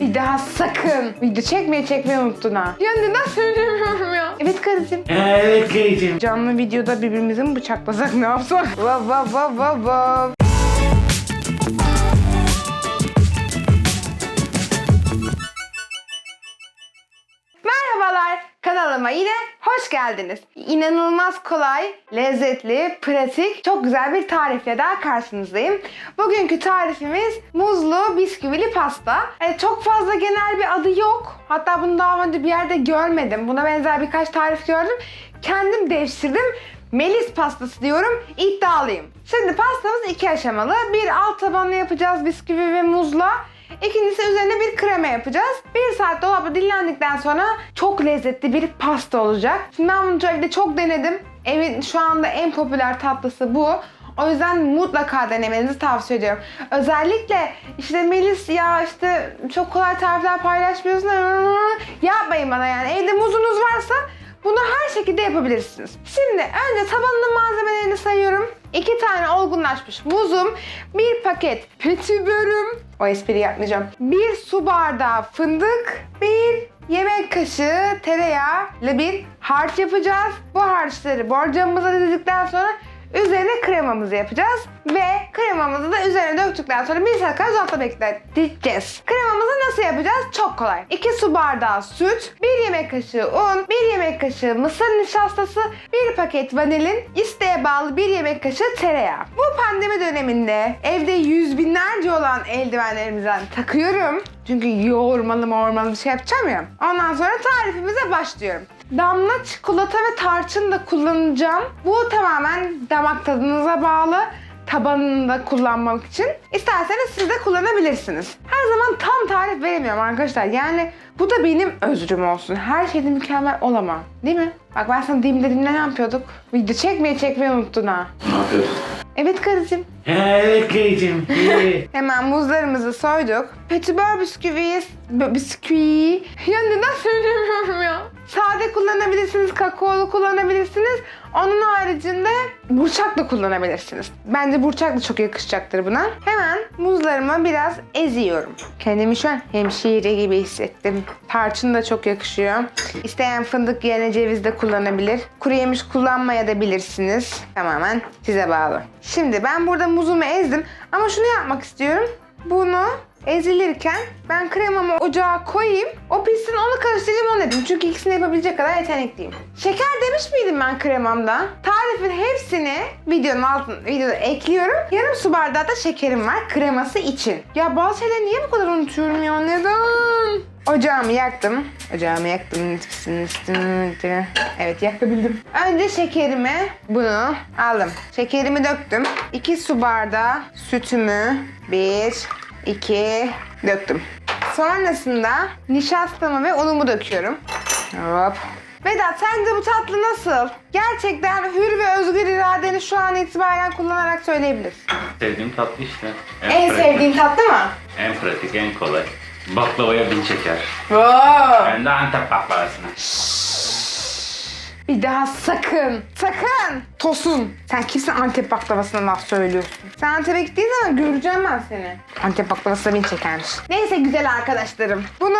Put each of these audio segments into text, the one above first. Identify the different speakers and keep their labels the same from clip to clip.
Speaker 1: Bir daha sakın video çekmeyi çekmeyi unuttun ha. Ya neden söylemiyorum ya? Evet karıcığım.
Speaker 2: Evet Kayıcığım.
Speaker 1: Canlı videoda birbirimizi mi bıçaklasak ne yapsak? Vav vav vav vav vav. Kanalıma yine hoş geldiniz. İnanılmaz kolay, lezzetli, pratik, çok güzel bir tarifle daha karşınızdayım. Bugünkü tarifimiz muzlu bisküvili pasta. E, çok fazla genel bir adı yok. Hatta bunu daha önce bir yerde görmedim. Buna benzer birkaç tarif gördüm. Kendim devşirdim. Melis pastası diyorum, iddialıyım. Şimdi pastamız iki aşamalı. Bir alt tabanlı yapacağız bisküvi ve muzla. İkincisi üzerine bir krema yapacağız. Bir saat dolapta dinlendikten sonra çok lezzetli bir pasta olacak. Şimdi ben bunu özellikle çok denedim. Evin şu anda en popüler tatlısı bu. O yüzden mutlaka denemenizi tavsiye ediyorum. Özellikle işte Melis ya işte çok kolay tarifler paylaşmıyorsun. Yapmayın bana yani. Evde muzunuz varsa bunu her şekilde yapabilirsiniz. Şimdi önce tabanının malzemelerini sayıyorum. 2 tane olgunlaşmış muzum, bir paket petibörüm, o espri yapmayacağım. Bir su bardağı fındık, bir yemek kaşığı tereyağı ile bir harç yapacağız. Bu harçları borcamımıza dizikten sonra Üzerine kremamızı yapacağız ve kremamızı da üzerine döktükten sonra bir saat kadar dolapta bekleteceğiz. Kremamızı nasıl yapacağız? Çok kolay. 2 su bardağı süt, 1 yemek kaşığı un, 1 yemek kaşığı mısır nişastası, 1 paket vanilin, isteğe bağlı 1 yemek kaşığı tereyağı. Bu pandemi döneminde evde yüz binlerce olan eldivenlerimizden takıyorum. Çünkü yoğurmalı mormalı bir şey yapacağım ya. Ondan sonra tarifimize başlıyorum. Damla çikolata ve tarçın da kullanacağım. Bu tamamen damak tadınıza bağlı. Tabanını da kullanmak için. İsterseniz siz de kullanabilirsiniz. Her zaman tam tarif veremiyorum arkadaşlar. Yani bu da benim özrüm olsun. Her şeyde mükemmel olamam. Değil mi? Bak ben sana diyeyim dediğimde ne yapıyorduk? Video çekmeyi çekmeyi unuttun ha.
Speaker 2: Ne yapıyorsun?
Speaker 1: Evet karıcığım.
Speaker 2: Evet. Evet.
Speaker 1: Hemen muzlarımızı soyduk. Petibör bisküviyi, b- bisküvi. Ya neden söylemiyorum ya? Sade kullanabilirsiniz, kakaolu kullanabilirsiniz. Onun haricinde burçak da kullanabilirsiniz. Bence burçak da çok yakışacaktır buna. Hemen muzlarımı biraz eziyorum. Kendimi şu an hemşire gibi hissettim. Tarçın da çok yakışıyor. İsteyen fındık yerine ceviz de kullanabilir. Kuru yemiş kullanmaya da bilirsiniz. Tamamen size bağlı. Şimdi ben burada muzumu ezdim ama şunu yapmak istiyorum. Bunu ezilirken ben kremamı ocağa koyayım. O pişsin onu karıştıracağım onu dedim. Çünkü ikisini yapabilecek kadar yetenekliyim. Şeker demiş miydim ben kremamda? Tarifin hepsini videonun altına videoda ekliyorum. Yarım su bardağı da şekerim var kreması için. Ya bazı şeyleri niye bu kadar unutuyorum ya? Neden? Ocağımı yaktım. Ocağımı yaktım. Evet yakabildim. Önce şekerimi bunu aldım. Şekerimi döktüm. 2 su bardağı sütümü 1 2 döktüm. Sonrasında nişastamı ve unumu döküyorum. Hop. Vedat sence bu tatlı nasıl? Gerçekten hür ve özgür iradeni şu an itibaren kullanarak söyleyebilirsin.
Speaker 2: Sevdiğim tatlı işte.
Speaker 1: En
Speaker 2: pratik,
Speaker 1: sevdiğin tatlı mı?
Speaker 2: En pratik, en kolay. Baklavaya bin çeker.
Speaker 1: Wow.
Speaker 2: Ben de Antep baklavasına.
Speaker 1: Bir daha sakın, sakın tosun. Sen kimsin Antep baklavasına laf söylüyorsun? Sen Antep'e gittiğin zaman göreceğim ben seni. Antep baklavası beni çekermiş. Neyse güzel arkadaşlarım. Bunu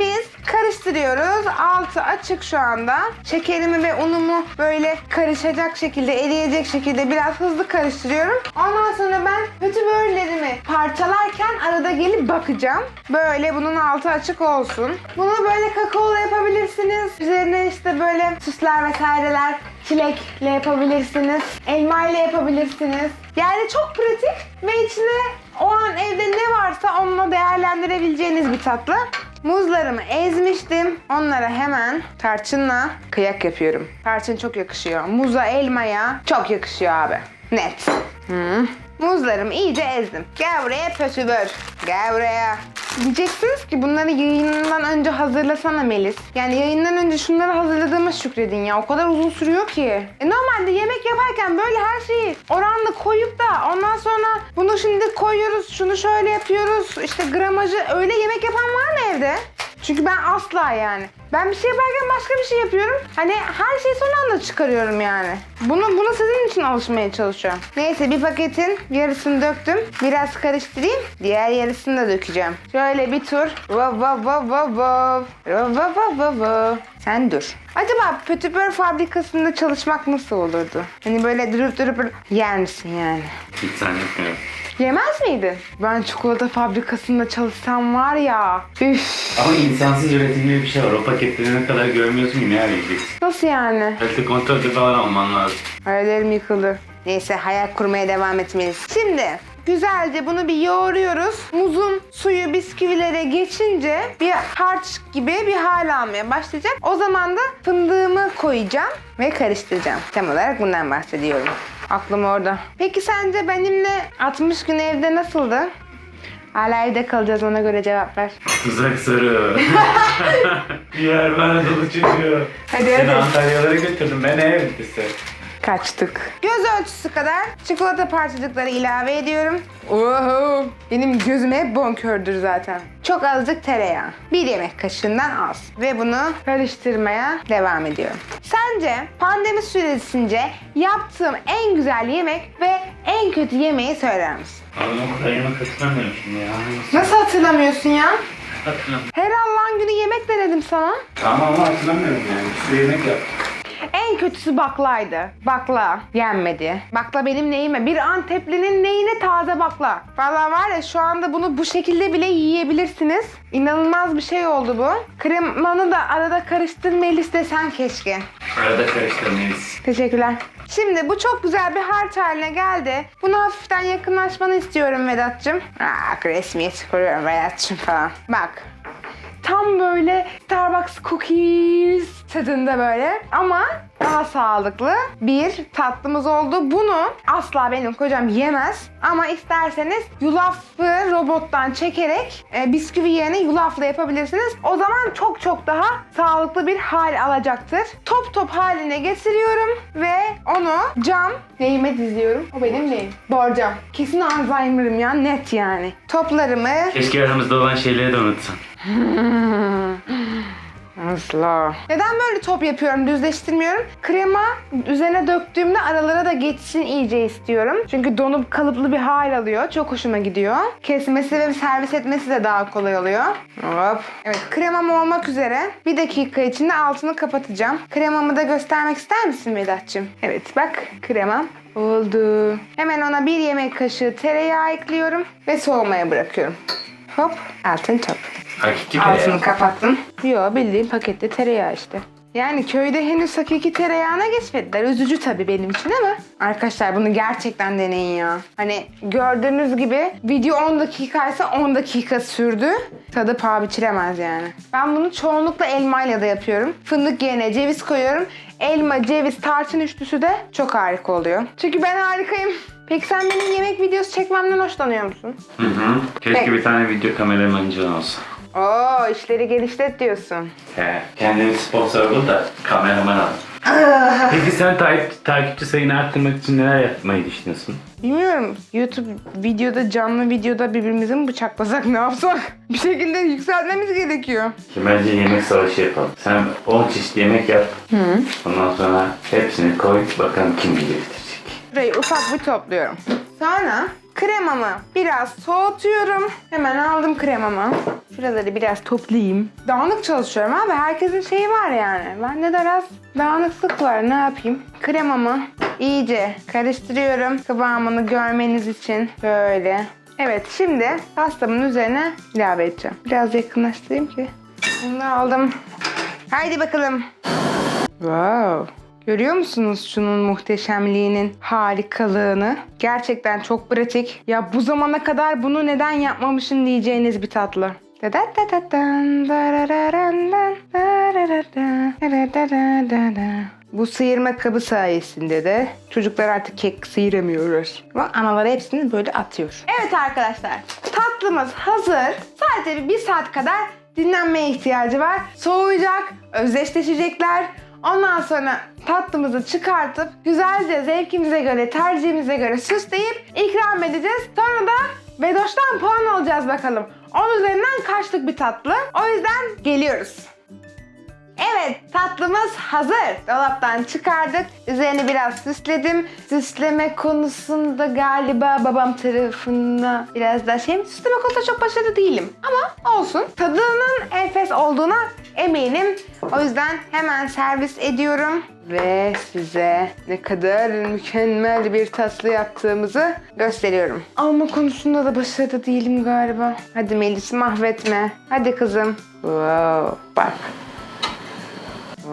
Speaker 1: biz karıştırıyoruz. Altı açık şu anda. Şekerimi ve unumu böyle karışacak şekilde, eriyecek şekilde biraz hızlı karıştırıyorum. Ondan sonra ben börlerimi parçalarken arada gelip bakacağım. Böyle bunun altı açık olsun. Bunu böyle kakaola yapabilirsiniz. Üzerine işte böyle süsler vesaireler çilekle yapabilirsiniz. Elma ile yapabilirsiniz. Yani çok pratik ve içine o an evde ne varsa onunla değerlendirebileceğiniz bir tatlı. Muzlarımı ezmiştim. Onlara hemen tarçınla kıyak yapıyorum. Tarçın çok yakışıyor. Muza, elmaya çok yakışıyor abi. Net. Hı. Muzlarımı iyice ezdim. Gel buraya pötübör. Gel buraya. Diyeceksiniz ki bunları yayından önce hazırlasana Melis. Yani yayından önce şunları hazırladığımız şükredin ya. O kadar uzun sürüyor ki. E normalde yemek yaparken böyle her şeyi oranla koyup da ondan sonra bunu şimdi koyuyoruz, şunu şöyle yapıyoruz. İşte gramajı öyle yemek yapan var mı evde? Çünkü ben asla yani. Ben bir şey yaparken başka bir şey yapıyorum. Hani her şeyi son anda çıkarıyorum yani. Bunu, bunu sizin için alışmaya çalışıyorum. Neyse bir paketin yarısını döktüm. Biraz karıştırayım. Diğer yarısını da dökeceğim. Şöyle bir tur. Vav vav vav vav vav. Vav vav vav vav vav. Sen dur. Acaba pötüpör fabrikasında çalışmak nasıl olurdu? Hani böyle durup durup yer misin yani?
Speaker 2: Hiç zannetmiyorum.
Speaker 1: Yemez miydin? Ben çikolata fabrikasında çalışsam var ya. Üf.
Speaker 2: Ama insansız üretim gibi bir şey var. O paketleri ne kadar görmüyorsun ki ne arayacağız?
Speaker 1: Nasıl yani?
Speaker 2: Kalite kontrolü falan alman lazım.
Speaker 1: Hayallerim yıkıldı. Neyse hayal kurmaya devam etmeliyiz. Şimdi güzelce bunu bir yoğuruyoruz. Muzun suyu bisküvilere geçince bir harç gibi bir hal almaya başlayacak. O zaman da fındığımı koyacağım ve karıştıracağım. Tam olarak bundan bahsediyorum. Aklım orada. Peki sence benimle 60 gün evde nasıldı? Hala evde kalacağız ona göre cevap ver.
Speaker 2: Tuzak sarı. Diğer bana dolu çocuğu.
Speaker 1: Hadi
Speaker 2: Seni
Speaker 1: hadi.
Speaker 2: Antalyalara götürdüm. Ben evlisi.
Speaker 1: Kaçtık. Göz ölçüsü kadar çikolata parçacıkları ilave ediyorum. Oho! Benim gözüm hep bonkördür zaten. Çok azıcık tereyağı. Bir yemek kaşığından az. Ve bunu karıştırmaya devam ediyorum. Sence pandemi süresince yaptığım en güzel yemek ve en kötü yemeği söyler misin?
Speaker 2: Abi o kadar yemek hatırlamıyorum şimdi ya.
Speaker 1: Nasıl hatırlamıyorsun ya?
Speaker 2: Hatırlamıyorum.
Speaker 1: Her Allah'ın günü yemek denedim sana.
Speaker 2: Tamam ama hatırlamıyorum yani. Bir sürü yemek yaptım.
Speaker 1: En kötüsü baklaydı. Bakla yenmedi. Bakla benim neyime? Bir Anteplinin neyine taze bakla. Vallahi var ya şu anda bunu bu şekilde bile yiyebilirsiniz. İnanılmaz bir şey oldu bu. Kremanı da arada karıştırmayı istesen keşke.
Speaker 2: Arada karıştırmayız.
Speaker 1: Teşekkürler. Şimdi bu çok güzel bir harç haline geldi. Bunu hafiften yakınlaşmanı istiyorum Vedat'cığım. Aa, resmiyet kuruyorum Vedat'cığım falan. Bak. Tam böyle Starbucks cookies tadında böyle ama daha sağlıklı bir tatlımız oldu. Bunu asla benim kocam yemez ama isterseniz yulafı robottan çekerek e, bisküvi yerine yulafla yapabilirsiniz. O zaman çok çok daha sağlıklı bir hal alacaktır. Top top haline getiriyorum ve onu cam neyime diziyorum. O benim neyim? Borcam. Kesin Alzheimer'ım ya net yani. Toplarımı
Speaker 2: Keşke aramızda olan şeyleri de unutsan.
Speaker 1: Asla. Neden böyle top yapıyorum, düzleştirmiyorum? Krema üzerine döktüğümde aralara da geçsin iyice istiyorum. Çünkü donup kalıplı bir hal alıyor. Çok hoşuma gidiyor. Kesmesi ve servis etmesi de daha kolay oluyor. Hop. Evet, kremam olmak üzere. Bir dakika içinde altını kapatacağım. Kremamı da göstermek ister misin Vedat'cığım? Evet, bak kremam oldu. Hemen ona bir yemek kaşığı tereyağı ekliyorum ve soğumaya bırakıyorum. Hop, altın top.
Speaker 2: Hakiki
Speaker 1: Altını kapattım. Yo bildiğin pakette tereyağı işte. Yani köyde henüz hakiki tereyağına geçmediler. Üzücü tabii benim için ama. Arkadaşlar bunu gerçekten deneyin ya. Hani gördüğünüz gibi video 10 dakikaysa 10 dakika sürdü. Tadı paha biçilemez yani. Ben bunu çoğunlukla elmayla da yapıyorum. Fındık yerine ceviz koyuyorum. Elma, ceviz, tarçın üçlüsü de çok harika oluyor. Çünkü ben harikayım. Peki sen benim yemek videosu çekmemden hoşlanıyor musun?
Speaker 2: Hı hı. Keşke bir tane video kameramancın olsa.
Speaker 1: Oo işleri geliştir diyorsun.
Speaker 2: He. Kendini sponsor bul da kameraman al. Peki sen takip, takipçi sayını arttırmak için neler yapmayı düşünüyorsun?
Speaker 1: Bilmiyorum. YouTube videoda, canlı videoda birbirimizi mi bıçaklasak ne yapsak? Bir şekilde yükseltmemiz gerekiyor.
Speaker 2: Şimdi bence yemek savaşı yapalım. Sen 10 çeşit yemek yap. Ondan sonra hepsini koy bakalım kim geliştirecek.
Speaker 1: Burayı ufak bir topluyorum. Sonra kremamı biraz soğutuyorum. Hemen aldım kremamı. Şuraları biraz toplayayım. Dağınık çalışıyorum abi. Herkesin şeyi var yani. Bende de biraz dağınıklık var. Ne yapayım? Kremamı iyice karıştırıyorum. Kıvamını görmeniz için. Böyle. Evet şimdi pastamın üzerine ilave edeceğim. Biraz yakınlaştırayım ki. Bunu da aldım. Haydi bakalım. Wow. Görüyor musunuz şunun muhteşemliğinin harikalığını? Gerçekten çok pratik. Ya bu zamana kadar bunu neden yapmamışım diyeceğiniz bir tatlı. Bu sıyırma kabı sayesinde de çocuklar artık kek sıyıramıyorlar. Ama anaları hepsini böyle atıyor. Evet arkadaşlar tatlımız hazır. Sadece bir, bir saat kadar dinlenmeye ihtiyacı var. Soğuyacak, özdeşleşecekler. Ondan sonra tatlımızı çıkartıp güzelce zevkimize göre, tercihimize göre süsleyip ikram edeceğiz. Sonra da Vedoş'tan puan alacağız bakalım. Onun üzerinden kaçtık bir tatlı. O yüzden geliyoruz. Evet tatlımız hazır. Dolaptan çıkardık. Üzerini biraz süsledim. Süsleme konusunda galiba babam tarafından biraz daha şey Süsleme konusunda çok başarılı değilim. Ama olsun. Tadının enfes olduğuna eminim. O yüzden hemen servis ediyorum. Ve size ne kadar mükemmel bir tatlı yaptığımızı gösteriyorum. Alma konusunda da başarılı değilim galiba. Hadi Melis mahvetme. Hadi kızım. Wow. Bak.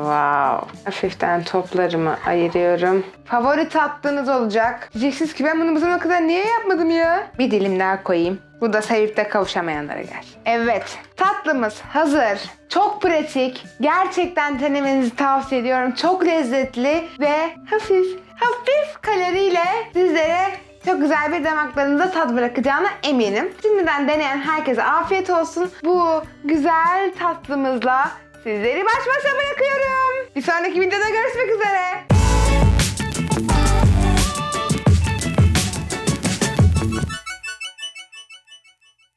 Speaker 1: Wow. Hafiften toplarımı ayırıyorum. Favori tatlınız olacak. Diyeceksiniz ki ben bunu bu zamana kadar niye yapmadım ya? Bir dilim daha koyayım. Bu da sevip de kavuşamayanlara gel. Evet. Tatlımız hazır. Çok pratik. Gerçekten denemenizi tavsiye ediyorum. Çok lezzetli ve hafif, hafif kaloriyle sizlere çok güzel bir damaklarınıza tat bırakacağına eminim. Şimdiden deneyen herkese afiyet olsun. Bu güzel tatlımızla sizleri baş başa bırakıyorum. Bir sonraki videoda görüşmek üzere.